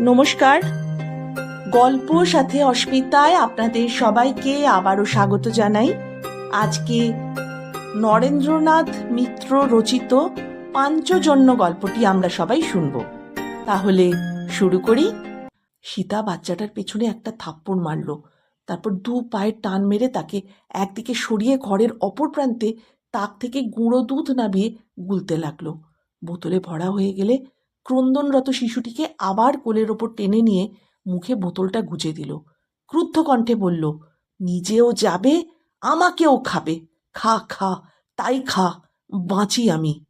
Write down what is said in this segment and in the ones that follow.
নমস্কার। গল্প সাথে অস্মিতায় আপনাদের সবাইকে আবারও স্বাগত জানাই। আজকে নরেন্দ্রনাথ মিত্র রচিত পাঞ্চজন্য গল্পটি আমরা সবাই শুনব। তাহলে শুরু করি। সীতা বাচ্চাটার পেছনে একটা থাপ্পড় মারল। তারপর দু পায়ে টান মেরে তাকে একদিকে সরিয়ে ঘরের অপর প্রান্তে তাক থেকে গুঁড়ো দুধ নামিয়ে গুলতে লাগল। বোতলে ভরা হয়ে গেলে ক্রন্দনরত শিশুটিকে আবার কোলের ওপর টেনে নিয়ে মুখে বোতলটা গুজে দিল। ক্রুদ্ধ কণ্ঠে বলল, নিজেও যাবে, আমাকেও খাবে। খা খা, তাই খা, বাঁচি আমি।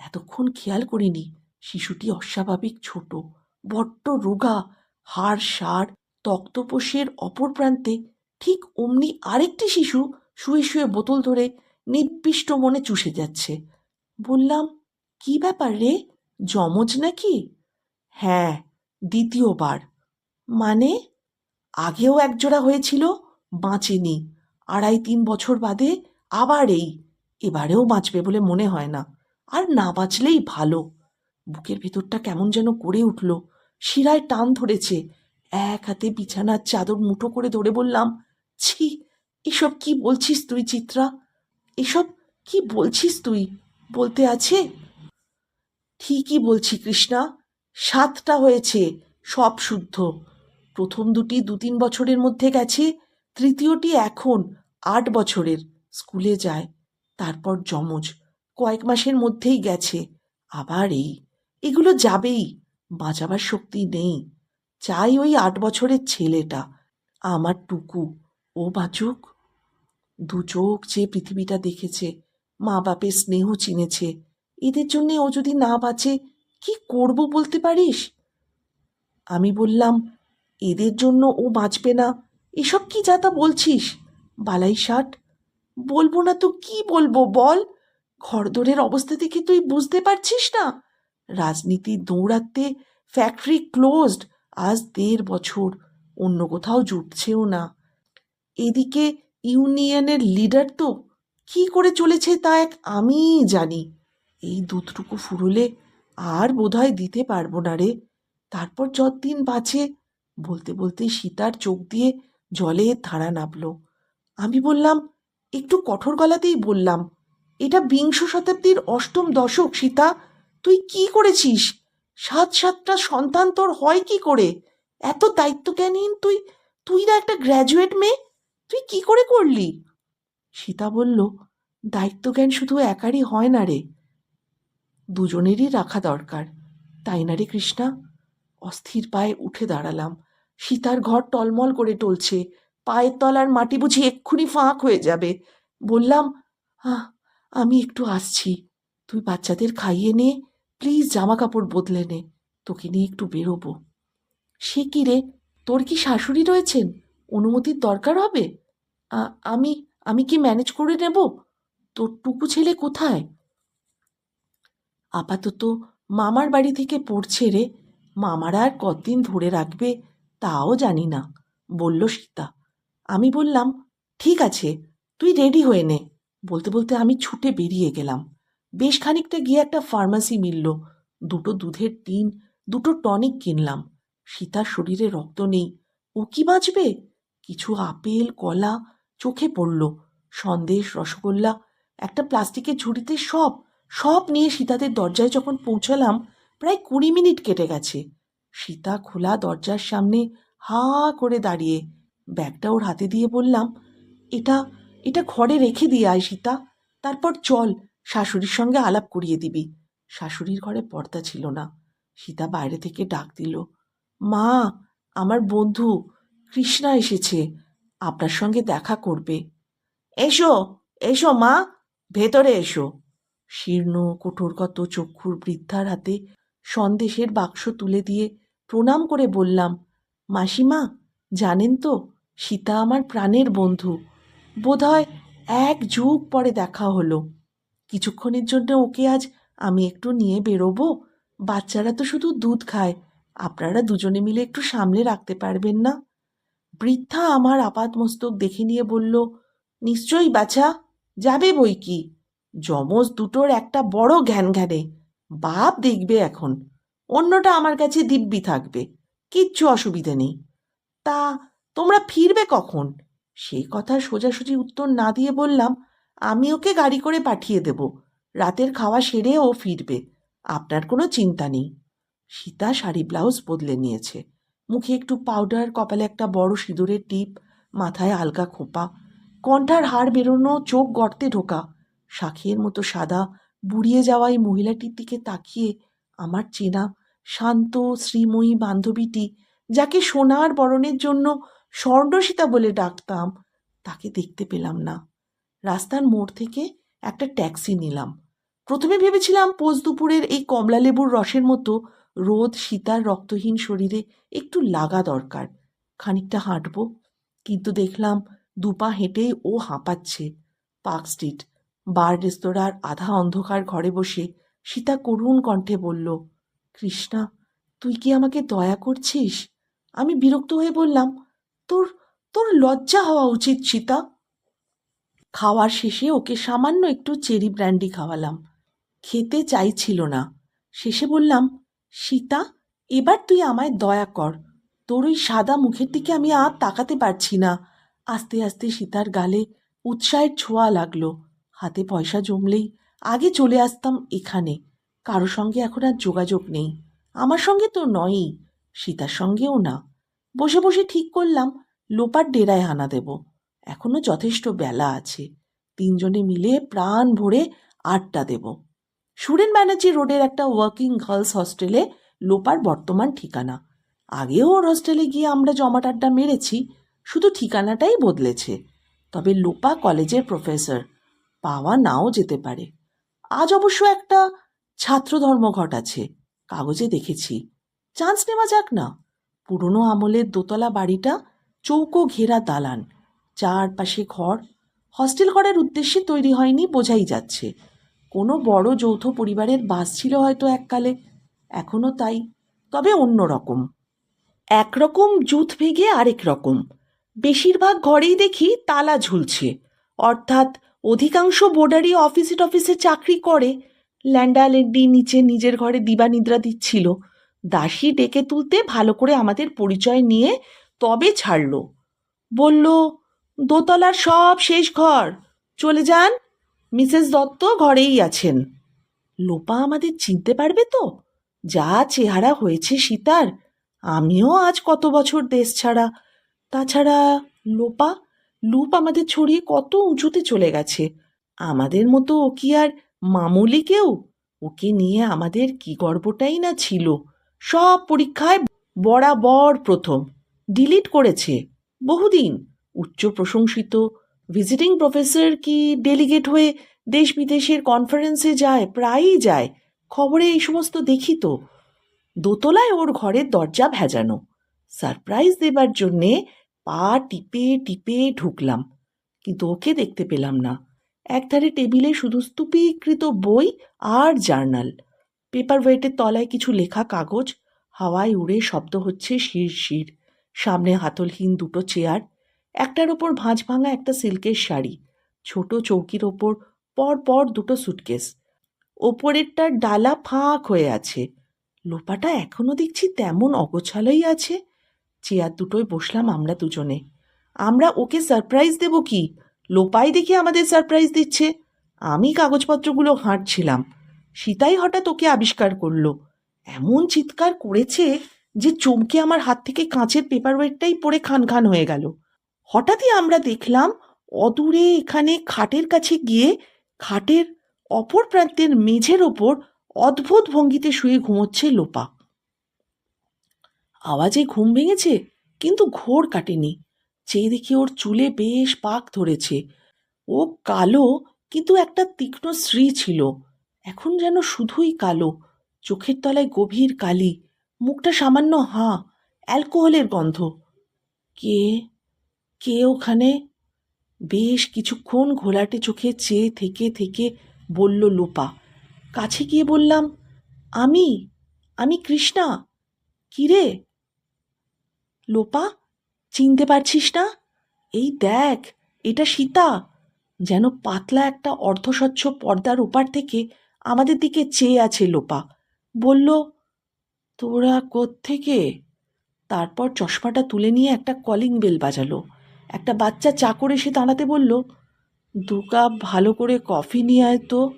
এতক্ষণ খেয়াল করিনি, শিশুটি অস্বাভাবিক ছোট, বড্ড রোগা, হাড় সার তক্তপোষের অপর প্রান্তে ঠিক অমনি আরেকটি শিশু শুয়ে শুয়ে বোতল ধরে নির্বিষ্ট মনে চুষে যাচ্ছে। বললাম, কি ব্যাপার রে? যমজ নাকি? হ্যাঁ দ্বিতীয়বার। মানে? আগেও একজোড়া হয়েছিল, বাঁচেনি। আড়াই তিন বছর বাদে আবার এই। এবারেও বাঁচবে বলে মনে হয় না। আর না বাঁচলেই ভালো। বুকের ভেতরটা কেমন যেন করে উঠল। শিরায় টান ধরেছে। এক হাতে বিছানার চাদর মুঠো করে ধরে বললাম, ছি, এসব কি বলছিস তুই, চিত্রা? এসব কি বলছিস তুই? বলতে আছে? ঠিকই বলছি কৃষ্ণা সাতটা হয়েছে সব শুদ্ধ। প্রথম দুটি দু তিন বছরের মধ্যে গেছে, তৃতীয়টি এখন আট বছরের, স্কুলে যায়, তারপর যমজ, কয়েক মাসের মধ্যেই গেছে, আবার এই। এগুলো যাবেই, বাঁচাবার শক্তি নেই। চাই ওই আট বছরের ছেলেটা, আমার টুকু, ও বাঁচুক। দু চোখ যে পৃথিবীটা দেখেছে মা বাপের স্নেহ চিনেছে এদের জন্যে ও যদি না বাঁচে, কি করব বলতে পারিস? আমি বললাম, এদের জন্য ও বাঁচবে না, এসব কি যা তা বলছিস? বালাই ষাট। বলব না তো কি বলব বল? ঘরদোরের অবস্থা দেখে তুই বুঝতে পারছিস না? রাজনীতি দৌড়াতে ফ্যাক্টরি ক্লোজড আজ দেড় বছর, অন্য কোথাও জুটছেও না। এদিকে ইউনিয়নের লিডার তো, কি করে চলেছে তা এক আমিই জানি। এই দুধটুকু ফুরলে আর বোধহয় দিতে পারব না রে। তারপর যতদিন বাঁচে, বলতে বলতে সীতার চোখ দিয়ে জলে ধারা নামলো। আমি বললাম, একটু কঠোর গলাতেই বললাম, এটা বিংশ শতাব্দীর অষ্টম দশক সীতা, তুই কি করেছিস? সাত সাতটা সন্তান তোর হয় কি করে? এত দায়িত্বজ্ঞানহীন তুই তুই না একটা গ্র্যাজুয়েট মেয়ে? তুই কি করে করলি? সীতা বলল, দায়িত্বজ্ঞান শুধু একারই হয় না রে। দুজনেরই রাখা দরকার। তাই না রে কৃষ্ণা? অস্থির পায়ে উঠে দাঁড়ালাম। সীতার ঘর টলমল করে টলছে। পায়ের তলার মাটি বুঝি এক্ষুনি ফাঁক হয়ে যাবে। বললাম আমি একটু আসছি। তুই বাচ্চাদের খাইয়ে নে। প্লিজ জামা কাপড় বদলে নে। তোকে নিয়ে একটু বেরোবো। সে কি রে? তোর কি শাশুড়ি রয়েছেন? অনুমতির দরকার হবে? আমি আমি কি ম্যানেজ করে নেব? তোর টুকু ছেলে কোথায়? আপাতত মামার বাড়ি থেকে পড়ছে রে। মামারা আর কতদিন ধরে রাখবে তাও জানি না, বলল সীতা। আমি বললাম, ঠিক আছে, তুই রেডি হয়ে নে। বলতে বলতে আমি ছুটে বেরিয়ে গেলাম। বেশ খানিকটা গিয়ে একটা ফার্মাসি মিলল। দুটো দুধের টিন, দুটো টনিক কিনলাম। সীতার শরীরে রক্ত নেই। ও কি বাঁচবে? কিছু আপেল, কলা চোখে পড়ল। সন্দেশ, রসগোল্লা, একটা প্লাস্টিকের ঝুড়িতে সব সব নিয়ে সীতাদের দরজায় যখন পৌঁছালাম, প্রায় কুড়ি মিনিট কেটে গেছে। সীতা খোলা দরজার সামনে হা করে দাঁড়িয়ে ব্যাগটা ওর হাতে দিয়ে বললাম, এটা এটা ঘরে রেখে দিয়ে আয় সীতা, তারপর চল, শাশুড়ির সঙ্গে আলাপ করিয়ে দিবি। শাশুড়ির ঘরে পর্দা ছিল না। সীতা বাইরে থেকে ডাক দিল, মা, আমার বন্ধু কৃষ্ণা এসেছে, আপনার সঙ্গে দেখা করবে। এসো এসো মা, ভেতরে এসো। শীর্ণ, কঠোরগত চক্ষুর বৃদ্ধার হাতে সন্দেশের বাক্স তুলে দিয়ে প্রণাম করে বললাম, মাসিমা, জানেন তো, সীতা আমার প্রাণের বন্ধু। বোধহয় এক যুগ পরে দেখা হলো। কিছুক্ষণের জন্য ওকে আজ আমি একটু নিয়ে বেরোবো? বাচ্চারা তো শুধু দুধ খায়। আপনারা দুজনে মিলে একটু সামলে রাখতে পারবেন না? বৃদ্ধা আমার আপাত মস্তক দেখে নিয়ে বলল, নিশ্চয়ই বাছা, যাবে বই কি? যমজ দুটোর একটা বড় ঘ্যান ঘ্যানে। বাপ দেখবে এখন। অন্যটা আমার কাছে দিব্যি থাকবে। কিচ্ছু অসুবিধে নেই। তা তোমরা ফিরবে কখন? সেই কথা সোজাসুজি উত্তর না দিয়ে বললাম, আমি ওকে গাড়ি করে পাঠিয়ে দেব। রাতের খাওয়া সেরে ও ফিরবে। আপনার কোনো চিন্তা নেই। সীতা শাড়ি ব্লাউজ বদলে নিয়েছে। মুখে একটু পাউডার, কপালে একটা বড় সিঁদুরের টিপ, মাথায় আলগা খোঁপা। কণ্ঠার হাড় বেরোনো, চোখ গর্তে ঢোকা। শাখের মতো সাদা বুড়িয়ে যাওয়া এই মহিলাটির দিকে তাকিয়ে আমার চেনা শান্ত, শ্রীময়ী বান্ধবীটি, যাকে সোনার বরণের জন্য স্বর্ণসীতা বলে ডাকতাম, তাকে দেখতে পেলাম না। রাস্তার মোড় থেকে একটা ট্যাক্সি নিলাম। প্রথমে ভেবেছিলাম পোষ দুপুরের এই কমলালেবুর রসের মতো রোদ সীতার রক্তহীন শরীরে একটু লাগা দরকার। খানিকটা হাঁটবো, কিন্তু দেখলাম দুপা হেঁটেই ও হাঁপাচ্ছে। পার্ক স্ট্রিট বার রেস্তোরাঁর আধা অন্ধকার ঘরে বসে সীতা করুণ কণ্ঠে বলল, কৃষ্ণা, তুই কি আমাকে দয়া করছিস? আমি বিরক্ত হয়ে বললাম, তোর তোর লজ্জা হওয়া উচিত, সীতা। খাওয়ার শেষে ওকে সামান্য একটু চেরি ব্র্যান্ডি খাওয়ালাম। খেতে চাইছিল না। শেষে বললাম, সীতা, এবার তুই আমায় দয়া কর। তোর ওই সাদা মুখের দিকে আমি আর তাকাতে পারছি না। আস্তে আস্তে সীতার গালে উৎসাহের ছোঁয়া লাগল। হাতে পয়সা জমলেই আগে চলে আসতাম এখানে। কারও সঙ্গে এখন আর যোগাযোগ নেই। আমার সঙ্গে তো নয়ই, সীতার সঙ্গেও না। বসে বসে ঠিক করলাম, লোপার ডেরায় হানা দেব। এখনও যথেষ্ট বেলা আছে। তিনজনে মিলে প্রাণ ভরে আড্ডা দেব। সুরেন ব্যানার্জি রোডের একটা ওয়ার্কিং গার্লস হস্টেলে লোপার বর্তমান ঠিকানা। আগেও ওর হস্টেলে গিয়ে আমরা জমাট আড্ডা মেরেছি, শুধু ঠিকানাটাই বদলেছে। তবে লোপা কলেজের প্রফেসর পাওয়া নাও যেতে পারে। আজ অবশ্য একটা ছাত্র ধর্মঘট আছে কাগজে দেখেছি। চান্স নেওয়া যাক না। পুরনো আমলের দোতলা বাড়িটা, চৌকো ঘেরা দালান, চারপাশে ঘর। হস্টেল করার উদ্দেশ্যে তৈরি হয়নি, বোঝাই যাচ্ছে। কোনো বড় যৌথ পরিবারের বাস ছিল হয়তো এককালে এখনও তাই, তবে অন্য রকম। একরকম জুথ ভেঙে আরেক রকম। বেশিরভাগ ঘরেই দেখি তালা ঝুলছে, অর্থাৎ অধিকাংশ বোর্ডারই অফিসে টফিসে চাকরি করে। ল্যান্ডা ল্যান্ডি নিচে নিজের ঘরে দিবানিদ্রা দিচ্ছিল। দাসী ডেকে তুলতে ভালো করে আমাদের পরিচয় নিয়ে তবে ছাড়ল। বলল, দোতলার সব শেষ ঘর, চলে যান। মিসেস দত্ত ঘরেই আছেন। লোপা আমাদের চিনতে পারবে তো? যা চেহারা হয়েছে সীতার। আমিও আজ কত বছর দেশ ছাড়া। তাছাড়া, লোপা? লুপ আমাদের ছড়িয়ে কত উঁচুতে চলে গেছে। আমাদের মতো ও কি আর মামুলি কেউ? ওকে নিয়ে আমাদের কি গর্বটাই না ছিল। সব পরীক্ষায় বরাবর প্রথম। ডিলিট করেছে। বহুদিন। উচ্চ প্রশংসিত। ভিজিটিং প্রফেসর কি ডেলিগেট হয়ে দেশ বিদেশের কনফারেন্সে যায়? প্রায়ই যায়। খবরে এই সমস্ত দেখি তো। দোতলায় ওর ঘরের দরজা ভেজানো। সারপ্রাইজ দেবার জন্যে পা টিপে টিপে ঢুকলাম, কিন্তু ওকে দেখতে পেলাম না। একধারে টেবিলে শুধু স্তূপীকৃত বই আর জার্নাল। পেপার ওয়েটের তলায় কিছু লেখা কাগজ, হাওয়ায় উড়ে শব্দ হচ্ছে শির শির। সামনে হাতলহীন দুটো চেয়ার, একটার ওপর ভাঁজ ভাঙা একটা সিল্কের শাড়ি, ছোট চৌকির ওপর পর পর দুটো সুটকেস। ওপরেরটার ডালা ফাঁক হয়ে আছে। লোপাটা এখনও দেখছি তেমন অগোছালোই আছে। চেয়ার দুটোয় বসলাম আমরা দুজনে। আমরা ওকে সারপ্রাইজ দেব কি? লোপাই দেখে আমাদের সারপ্রাইজ দিচ্ছে। আমি কাগজপত্রগুলো হাঁটছিলাম। সীতাই হঠাৎ ওকে আবিষ্কার করল। এমন চিৎকার করেছে যে চমকে আমার হাত থেকে কাঁচের পেপার ওয়েটটাই পড়ে খান খান হয়ে গেল। হঠাৎই আমরা দেখলাম অদূরে এখানে খাটের কাছে গিয়ে খাটের অপর প্রান্তের মেঝের ওপর অদ্ভুত ভঙ্গিতে শুয়ে ঘুমোচ্ছে লোপা। আওয়াজে ঘুম ভেঙেছে, কিন্তু ঘোর কাটেনি। চেয়ে দেখি ওর চুলে বেশ পাক ধরেছে, ও কালো কিন্তু একটা তীক্ষ্ণ শ্রী ছিল। এখন যেন শুধুই কালো, চোখের তলায় গভীর কালি, মুখটা সামান্য হাঁ, অ্যালকোহলের গন্ধ। কে কে ওখানে? বেশ কিছুক্ষণ ঘোলাটে চোখে চেয়ে থেকে থেকে বলল লোপা। কাছে গিয়ে বললাম, আমি আমি কৃষ্ণা, কিরে? লোপা, চিনতে পারছিস না? এই দেখ, এটা সীতা। যেন পাতলা একটা অর্ধস্বচ্ছ পর্দার ওপার থেকে আমাদের দিকে চেয়ে আছে লোপা। বলল, তোরা কোত্থেকে? তারপর চশমাটা তুলে নিয়ে একটা কলিং বেল বাজালো। একটা বাচ্চা চাকর এসে দাঁড়াতে বলল, দু কাপ ভালো করে কফি নিয়ে আয় তো,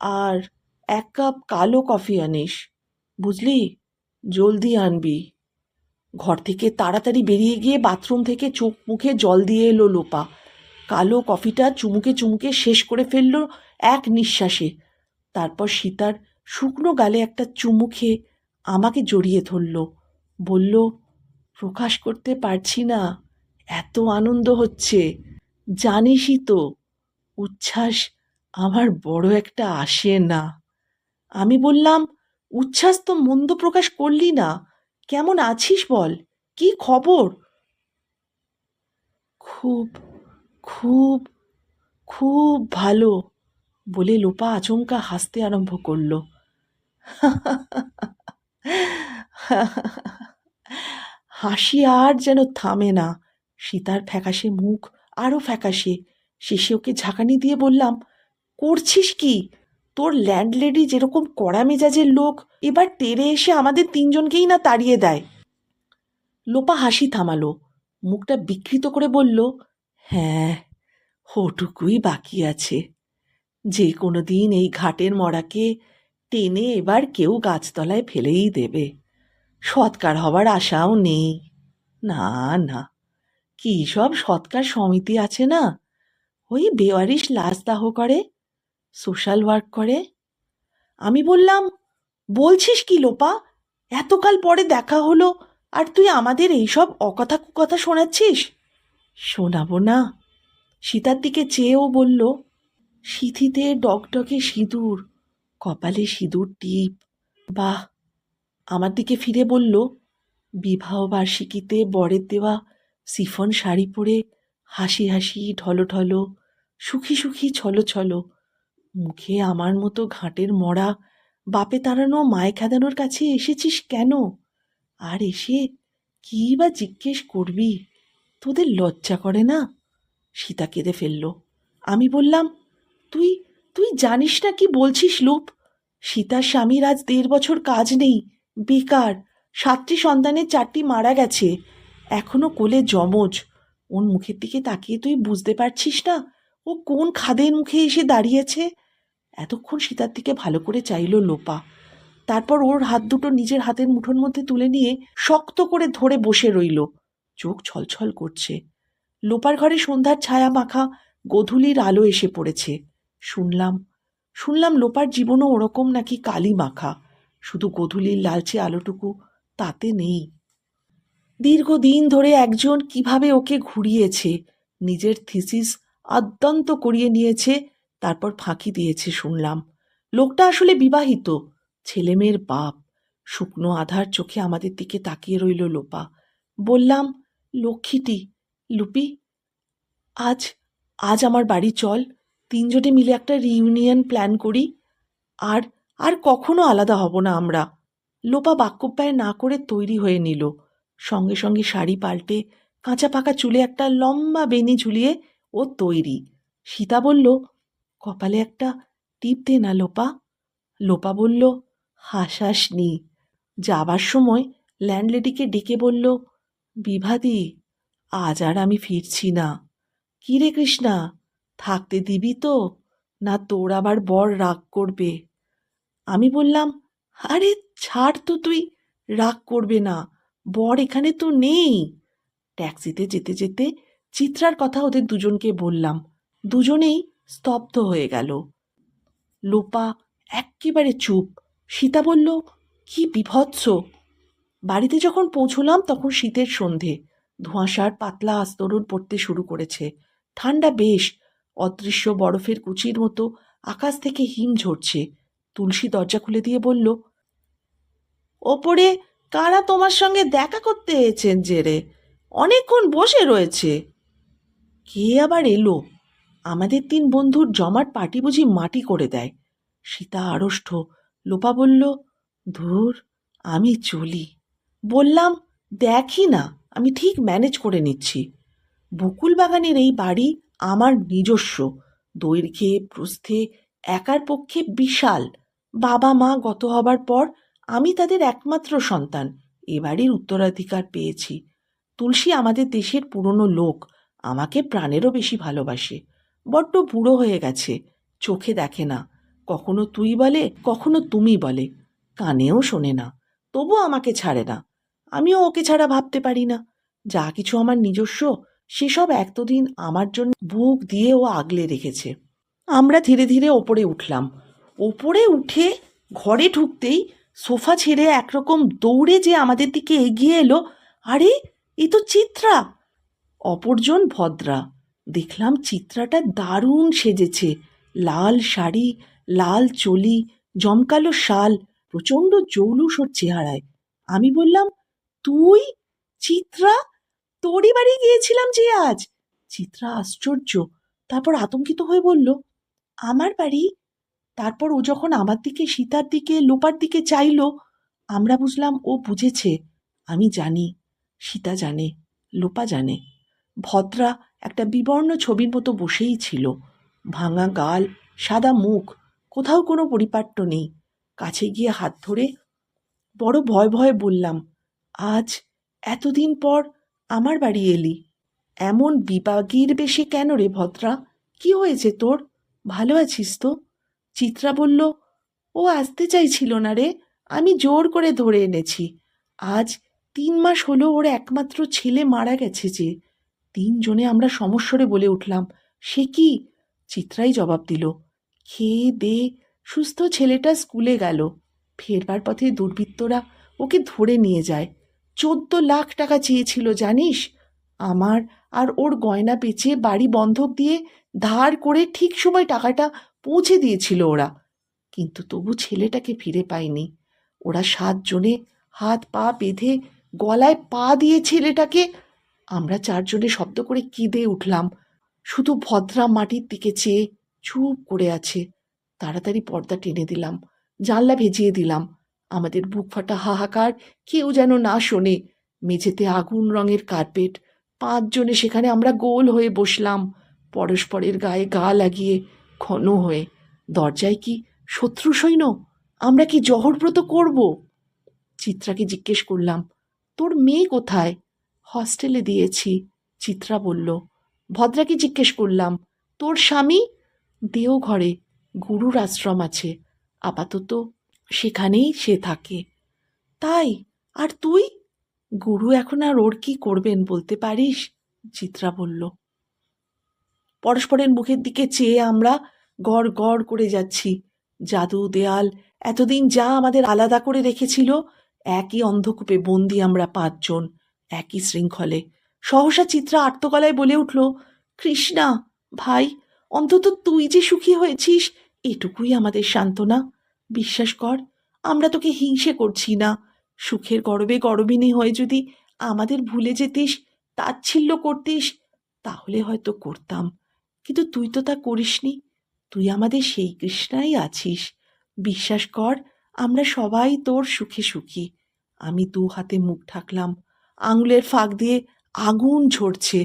আর এক কাপ কালো কফি আনিস। বুঝলি? জলদি আনবি। ঘর থেকে তাড়াতাড়ি বেরিয়ে গিয়ে বাথরুম থেকে চোখ মুখে জল দিয়ে এলো লোপা। কালো কফিটা চুমুকে চুমুকে শেষ করে ফেলল এক নিঃশ্বাসে। তারপর সীতার শুকনো গালে একটা চুমু খেয়ে আমাকে জড়িয়ে ধরল। বলল, প্রকাশ করতে পারছি না, এত আনন্দ হচ্ছে। জানিসই তো, উচ্ছ্বাস আমার বড় একটা আসে না। আমি বললাম, উচ্ছ্বাস তো মন্দ প্রকাশ করলি না। কেমন আছিস বল? কি খবর? খুব খুব খুব ভালো বলে লোপা আচমকা হাসতে আরম্ভ করল। হাসি আর যেন থামে না। সীতার ফ্যাকাশে মুখ আরও ফ্যাকাশে। শেষে ওকে ঝাঁকানি দিয়ে বললাম, করছিস কি? তোর ল্যান্ডলেডি যেরকম কড়া মেজাজের লোক, এবার তেরে এসে আমাদের তিনজনকেই না তাড়িয়ে দেয়। লোপা হাসি থামালো, মুখটা বিকৃত করে বলল হ্যাঁ ওটুকুই বাকি আছে। যে কোনো দিন এই ঘাটের মরাকে টেনে এবার কেউ গাছতলায় ফেলেই দেবে। সৎকার হবার আশাও নেই। না না, কী সব সৎকার সমিতি আছে না? ওই বেওয়ারিশ লাশ দাহ করে সোশ্যাল ওয়ার্ক করে? আমি বললাম, বলছিস কি লোপা? এতকাল পরে দেখা হলো, আর তুই আমাদের এইসব অকথা কুকথা শোনাচ্ছিস? শোনাবো না। সীতার দিকে চেয়েও বলল, সিথিতে ডকডকে সিঁদুর, কপালে সিঁদুর টিপ। বাহ! আমার দিকে ফিরে বলল বিবাহ বার্ষিকীতে বরের দেওয়া সিফন শাড়ি পরে হাসি হাসি, ঢলো ঢলো, সুখী সুখী, ছলো ছলো মুখে আমার মতো ঘাটের মরা বাপে তাড়ানো মায়ে খেদানোর কাছে এসেছিস কেন? আর এসে কী বা জিজ্ঞেস করবি? তোদের লজ্জা করে না? সীতা কেঁদে ফেলল। আমি বললাম, তুই তুই জানিস না কি বলছিস, লুপ? সীতার স্বামীর আজ দেড় বছর কাজ নেই, বেকার। সাতটি সন্তানের চারটি মারা গেছে। এখনও কোলে যমজ। ওর মুখের দিকে তাকিয়ে তুই বুঝতে পারছিস না, ও কোন খাদের মুখে এসে দাঁড়িয়েছে? এতক্ষণ সীতার দিকে ভালো করে চাইল লোপা। তারপর ওর হাত দুটো নিজের হাতের মুঠোর মধ্যে তুলে নিয়ে শক্ত করে ধরে বসে রইল। চোখ ছলছল করছে। লোপার ঘরে সন্ধ্যার ছায়া মাখা গধূলির আলো এসে পড়েছে। শুনলাম শুনলাম লোপার জীবনও ওরকম নাকি কালি মাখা। শুধু গধূলির লালচে আলোটুকু তাতে নেই। দীর্ঘদিন ধরে একজন কীভাবে ওকে ঘুরিয়েছে, নিজের থিসিস আদ্যন্ত করিয়ে নিয়েছে তারপর ফাঁকি দিয়েছে শুনলাম। লোকটা আসলে বিবাহিত। ছেলেমেয়ের বাপ। শুকনো আধার চোখে আমাদের দিকে তাকিয়ে রইল লোপা। বললাম, লক্ষ্মীটি, লুপি, আজ আজ আমার বাড়ি চল। তিনজনে মিলে একটা রিউনিয়ন প্ল্যান করি। আর আর কখনো আলাদা হব না আমরা। লোপা বাক্যপ্যায় না করে তৈরি হয়ে নিল। সঙ্গে সঙ্গে শাড়ি পাল্টে কাঁচা পাকা চুলে একটা লম্বা বেনি ঝুলিয়ে ও তৈরি। সীতা বলল কপালে একটা টিপ দে না, লোপা। লোপা বলল, হাসাস নি। যাবার সময় ল্যান্ডলেডিকে ডেকে বলল, বিভাদি, আজ আর আমি ফিরছি না। কি রে কৃষ্ণা, থাকতে দিবি তো? না তোর আবার বর রাগ করবে? আমি বললাম, আরে ছাড় তো তুই, রাগ করবে না। বর এখানে তো নেই। ট্যাক্সিতে যেতে যেতে চিত্রার কথা ওদের দুজনকে বললাম। দুজনেই স্তব্ধ হয়ে গেল। লোপা এক্কেবারে চুপ। সীতা বলল, কি বিভৎস। বাড়িতে যখন পৌঁছলাম তখন শীতের সন্ধে। ধোঁয়াশার পাতলা আস্তরণ পড়তে শুরু করেছে। ঠান্ডা বেশ। অদৃশ্য বরফের কুচির মতো আকাশ থেকে হিম ঝরছে। তুলসী দরজা খুলে দিয়ে বলল, ওপরে কারা তোমার সঙ্গে দেখা করতে এসেছেন যে রে? অনেকক্ষণ বসে রয়েছে। কে আবার এলো? আমাদের তিন বন্ধুর জমাট পাটি বুঝি মাটি করে দেয়। সীতা আড়ষ্ট, লোপা বলল, ধুর, আমি চলি। বললাম, দেখি না, আমি ঠিক ম্যানেজ করে নিচ্ছি। বকুল বাগানের এই বাড়ি আমার নিজস্ব। দৈর্ঘ্যে, প্রস্থে, একার পক্ষে বিশাল। বাবা মা গত হবার পর আমি তাদের একমাত্র সন্তান। এ বাড়ির উত্তরাধিকার পেয়েছি। তুলসী আমাদের দেশের পুরনো লোক। আমাকে প্রাণেরও বেশি ভালোবাসে। বড্ড বুড়ো হয়ে গেছে। চোখে দেখে না। কখনো তুই বলে, কখনো তুমি বলে। কানেও শোনে না। তবু আমাকে ছাড়ে না। আমিও ওকে ছাড়া ভাবতে পারি না। যা কিছু আমার নিজস্ব, সেসব এতদিন আমার জন্য বুক দিয়ে ও আগলে রেখেছে। আমরা ধীরে ধীরে ওপরে উঠলাম। ওপরে উঠে ঘরে ঢুকতেই সোফা ছেড়ে একরকম দৌড়ে যে আমাদের দিকে এগিয়ে এলো, আরে, এ তো চিত্রা! অপরজন ভদ্রা। দেখলাম চিত্রাটা দারুণ সেজেছে। লাল শাড়ি, লাল চলি, জমকালো শাল, প্রচণ্ড জৌলুস ওর চেহারায়। আমি বললাম, তুই? চিত্রা? তোরই বাড়ি গিয়েছিলাম যে আজ? চিত্রা আশ্চর্য, তারপর আতঙ্কিত হয়ে বলল, আমার বাড়ি? তারপর ও যখন আমার দিকে, সীতার দিকে, লোপার দিকে চাইলো, আমরা বুঝলাম ও বুঝেছে। আমি জানি, সীতা জানে, লোপা জানে। ভদ্রা একটা বিবর্ণ ছবির মতো বসেই ছিল। ভাঙা গাল, সাদা মুখ, কোথাও কোনো পরিপাট্য নেই। কাছে গিয়ে হাত ধরে বড় ভয় ভয়ে বললাম, আজ এতদিন পর আমার বাড়ি এলি। এমন বিপাগীর বেশি কেন রে ভদ্রা? কি হয়েছে তোর? ভালো আছিস তো? চিত্রা বলল, ও আসতে চাইছিল না রে, আমি জোর করে ধরে এনেছি। আজ তিন মাস হলো ওর একমাত্র ছেলে মারা গেছে যে। তিনজনে আমরা সমস্বরে বলে উঠলাম, সে কি? চিত্রাই জবাব দিল, খেয়ে দে, সুস্থ ছেলেটা স্কুলে গেল। ফেরবার পথে দুর্বৃত্তরা ওকে ধরে নিয়ে যায়। চোদ্দ লাখ টাকা চেয়েছিল, জানিস? আমার আর ওর গয়না বেচে বাড়ি বন্ধক দিয়ে ধার করে ঠিক সময় টাকাটা পৌঁছে দিয়েছিল ওরা। কিন্তু তবু ছেলেটাকে ফিরে পায়নি। ওরা সাতজনে হাত পা বেঁধে গলায় পা দিয়ে ছেলেটাকে আমরা চারজনে শব্দ করে কেঁদে উঠলাম। শুধু ভদ্রা মাটির দিকে চেয়ে চুপ করে আছে। তাড়াতাড়ি পর্দা টেনে দিলাম, জানলা ভেজিয়ে দিলাম। আমাদের বুক ফাটা হাহাকার কেউ যেন না শোনে। মেঝেতে আগুন রঙের কার্পেট, পাঁচজনে সেখানে আমরা গোল হয়ে বসলাম। পরস্পরের গায়ে গা লাগিয়ে ঘন হয়ে, দরজায় কি শত্রু সৈন্য? আমরা কি জহরব্রত করব? চিত্রাকে জিজ্ঞেস করলাম, তোর মেয়ে কোথায়? হস্টেলে দিয়েছি। চিত্রা বলল, ভদ্রাকে জিজ্ঞেস করলাম, তোর স্বামী? দেওঘরে গুরুর আশ্রম আছে। আপাতত সেখানেই সে থাকে। তাই? আর তুই? গুরু এখন আর ওর কি করবেন বলতে পারিস? চিত্রা বলল। পরস্পরের মুখের দিকে চেয়ে আমরা গড় গড় করে যাচ্ছি। জাদু দেয়াল এতদিন যা আমাদের আলাদা করে রেখেছিল, একই অন্ধকূপে বন্দি আমরা পাঁচজন। একই শৃঙ্খলে। সহসা চিত্রা আর্তগলায় বলে উঠল, কৃষ্ণা, ভাই, অন্তত তুই যে সুখী হয়েছিস, এটুকুই আমাদের সান্ত্বনা। বিশ্বাস কর, আমরা তোকে হিংসে করছি না। সুখের গরবে গরবিনী হয়ে যদি আমাদের ভুলে যেতিস, তাচ্ছিল্য করতিস, তাহলে হয়তো করতাম। কিন্তু তুই তো তা করিসনি। তুই আমাদের সেই কৃষ্ণাই আছিস। বিশ্বাস কর, আমরা সবাই তোর সুখে সুখী। আমি দু হাতে মুখ ঢাকলাম। আঙুলের ফাঁক দিয়ে আগুন ঝরছে।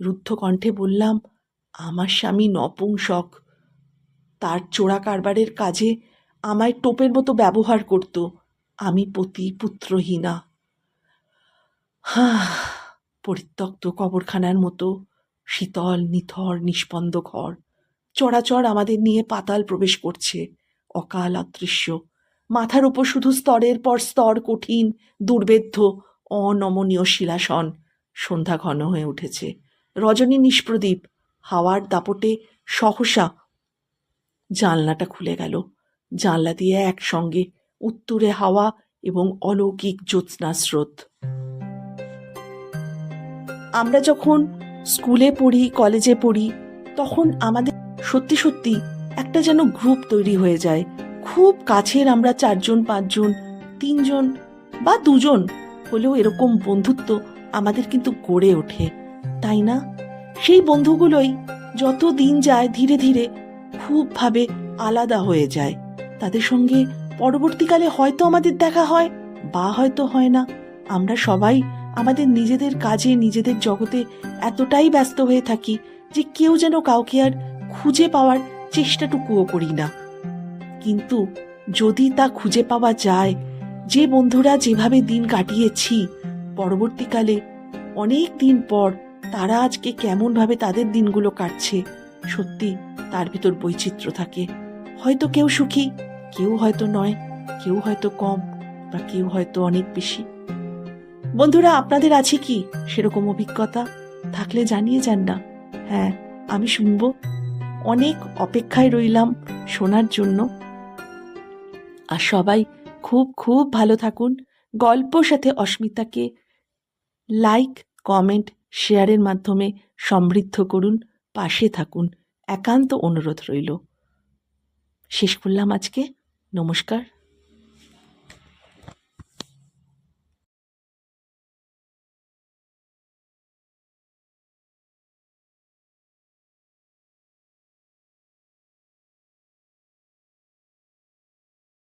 রুদ্ধ কণ্ঠে বললাম, আমার স্বামী নপুংসক তার চোরা কারবারের কাজে আমায় টোপের মতো ব্যবহার করত। আমি পতি পুত্রহীনা হা পরিত্যক্ত কবরখানার মতো শীতল, নিথর, নিষ্পন্দ ঘর। চড়াচড় আমাদের নিয়ে পাতাল প্রবেশ করছে অকাল অদৃশ্য মাথার উপর শুধু স্তরের পর স্তর কঠিন দুর্বেদ্য অনমনীয় শিলাসন সন্ধ্যা ঘন হয়ে উঠেছে। রজনী নিষ্প্রদীপ, হাওয়ার দাপটে সহসা জানলাটা খুলে গেল। জানলা দিয়ে একসঙ্গে উত্তুরে হাওয়া এবং অলৌকিক জ্যোৎস্না স্রোত। আমরা যখন স্কুলে পড়ি, কলেজে পড়ি, তখন আমাদের সত্যি সত্যি একটা যেন গ্রুপ তৈরি হয়ে যায়। খুব কাছের আমরা চারজন, পাঁচজন, তিনজন বা দুজন হলেও এরকম বন্ধুত্ব আমাদের কিন্তু গড়ে ওঠে, তাই না? সেই বন্ধুগুলোই যত দিন যায় ধীরে ধীরে খুবভাবে আলাদা হয়ে যায়। তাদের সঙ্গে পরবর্তীকালে হয়তো আমাদের দেখা হয় বা হয়তো হয় না। আমরা সবাই আমাদের নিজেদের কাজে, নিজেদের জগতে এতটাই ব্যস্ত হয়ে থাকি যে কেউ যেন কাউকে আর খুঁজে পাওয়ার চেষ্টাটুকুও করি না। কিন্তু যদি তা খুঁজে পাওয়া যায় যে বন্ধুরা যেভাবে দিন কাটিয়েছি, পরবর্তীকালে অনেক দিন পর তারা আজকে কেমন ভাবে তাদের দিনগুলো কাটছে, সত্যি তার ভিতর বৈচিত্র্য থাকে। হয়তো কেউ সুখী, কেউ হয়তো নয়, কেউ হয়তো কম বা কেউ হয়তো অনেক বেশি। বন্ধুরা, আপনাদের আছে কি সেরকম অভিজ্ঞতা? থাকলে জানিয়ে যান না। হ্যাঁ আমি শুনব। অনেক অপেক্ষায় রইলাম শোনার জন্য। আর সবাই খুব খুব ভালো থাকুন। গল্প সাথে অস্মিতাকে লাইক কমেন্ট শেয়ারের মাধ্যমে সমৃদ্ধ করুন, পাশে থাকুন। একান্ত অনুরোধ রইল। শেষ করলাম আজকে। নমস্কার।